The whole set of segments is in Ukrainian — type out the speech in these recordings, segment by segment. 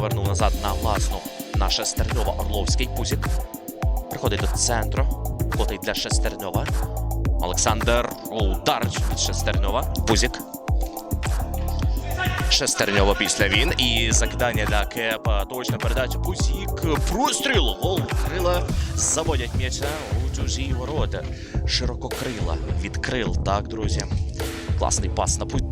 повернув назад на власну на Шестерньова Орловський. Пузік приходить до центру. Котить для Шестерньова. Олександр. Удар від Шестерньова. Пузік. Шестерньова після він. І закидання для Кепа. Точна передача. Пузік. Простріл. Гол. Крила заводять м'яча у чужі ворота. Ширококрила. Відкрил. Так, друзі. Класний пас на Пузік.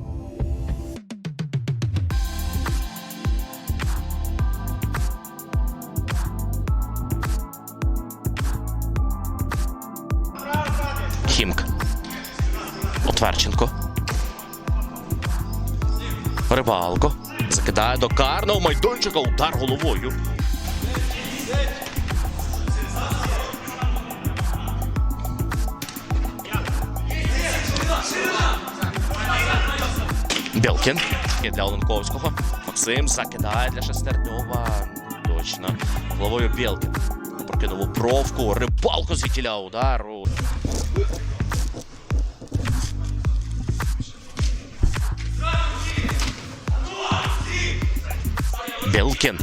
Хімк. Отверченко. Рибалко. Закидає до карного майданчика. Удар головою. Білкін. І для Оленковського. Максим закидає для Шестерньова. Точно. Головою Білкін. Прокинув у бровку. Рибалко звідтіля удару. Білкін.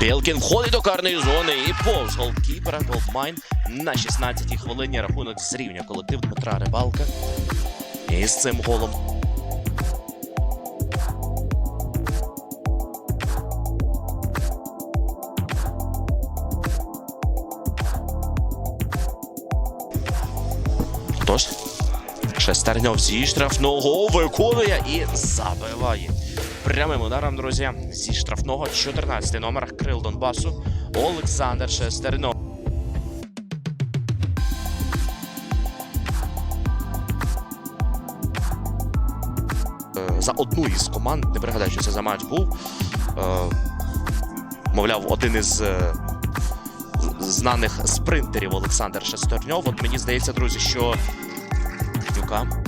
Білкін входить до карної зони і повз голкіпера Голдмайн на 16-й хвилині рахунок зрівнює колектив Дмитра Рибалка. І з цим голом Тож, Шестерньов зі штрафного виконує і забиває. Прямим ударом, друзі, зі штрафного 14 номер крил Донбасу Олександр Шестернов. Е, За одну із команд, не пригадаю, що це за матч був. Е, Мовляв, один із е, знаних спринтерів Олександр Шестерньов. От мені здається, друзі, що Дюка.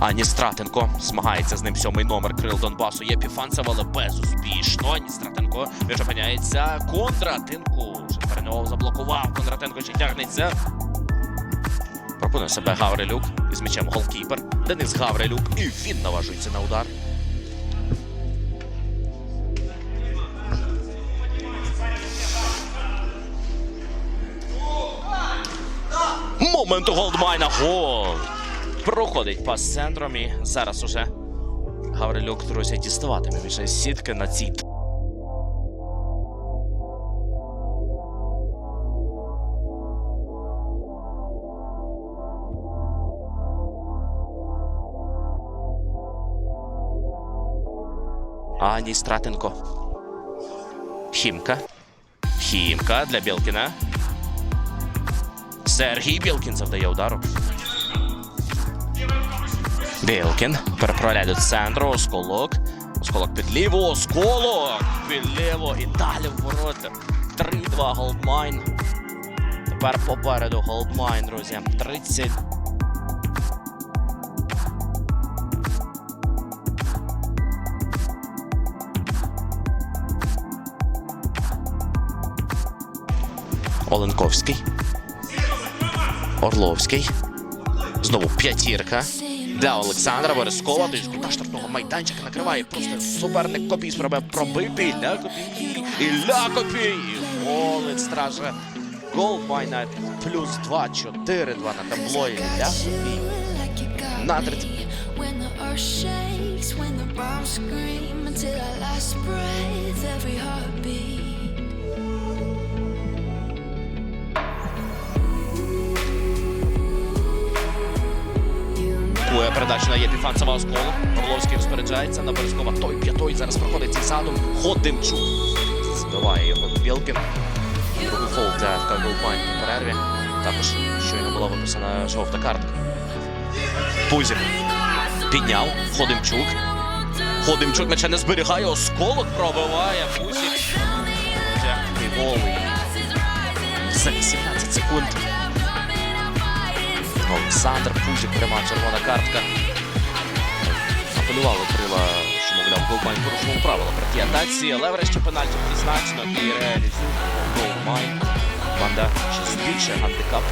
Ані Стратенко змагається з ним сьомий номер крил Донбасу. Є Піфанцев, але безуспішно. Ані Стратенко м'яч опиняється Кондратенку. Шестерньов заблокував. Кондратенко ще тягнеться. Пропонує себе Гаврилюк із м'ячем голкіпер. Денис Гаврилюк. І він наважується на удар. Момент у Голдмайна. Гол. Проходить пас центром і зараз уже Гаврилюк, друзі, діставатиме з сітки на цій. Ані Стратенко. Хімка. Хімка для Білкіна. Сергій Білкін завдає удару. Білкін переправляє до центру. Осколок. Осколок під ліву. Осколок під ліву. І далі в ворота. 3-2 Голдмайн. Тепер попереду Голдмайн, друзі. 30. Оленковський. Орловський. Знову п'ятірка. Для Олександра Верескова. Десь кута штрафного майданчика накриває. Просто суперник Копій спробує пробити. Ілля Копій. Ілля Копій. І Гол страже. Гол майна плюс 2-4-2 на таблої. Ілля Копій. На 30. Bombs scream until our last breath, передача на Єпіфанцева Осколу. Орловський розпоряджається на Борискова. Той п'ятой зараз проходить цей задум. Ходимчук. Збиває його Білкін. Другий фол для Голдмайн у перерві. Також щойно була виписана жовта картка. Пузік підняв. Ходимчук. Ходимчук м'яча не зберігає. Осколок пробиває. Пузік. І гол. За 18 секунд. Олександр Пузік, пряма червона картка. Апелювали крила, що, мовляв, Голбайн порушував правила при атації, але врешті пенальті призначено і реалізує Голбайн. Банда ще збільшує гандикап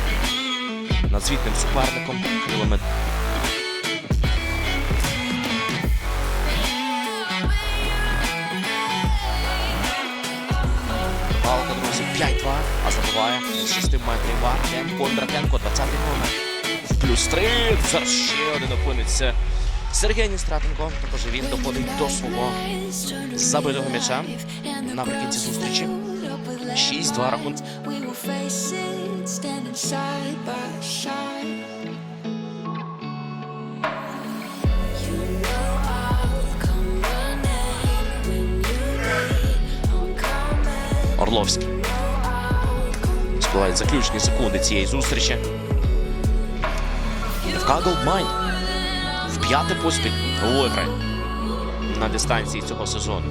над звітним суперником. Елемент Палка, друзі, 5-2, а забуває з 6 метрів Вар. Кондратенко, 20-й номер. 3. Зараз ще один опиниться. Сергій Ністратенко. Також він доходить до свого забитого м'яча наприкінці зустрічі. 6-2 рахунок. Орловський. Спливають заключні секунди цієї зустрічі. ФК Голдмайн. В п'яте поспіль виграє на дистанції цього сезону.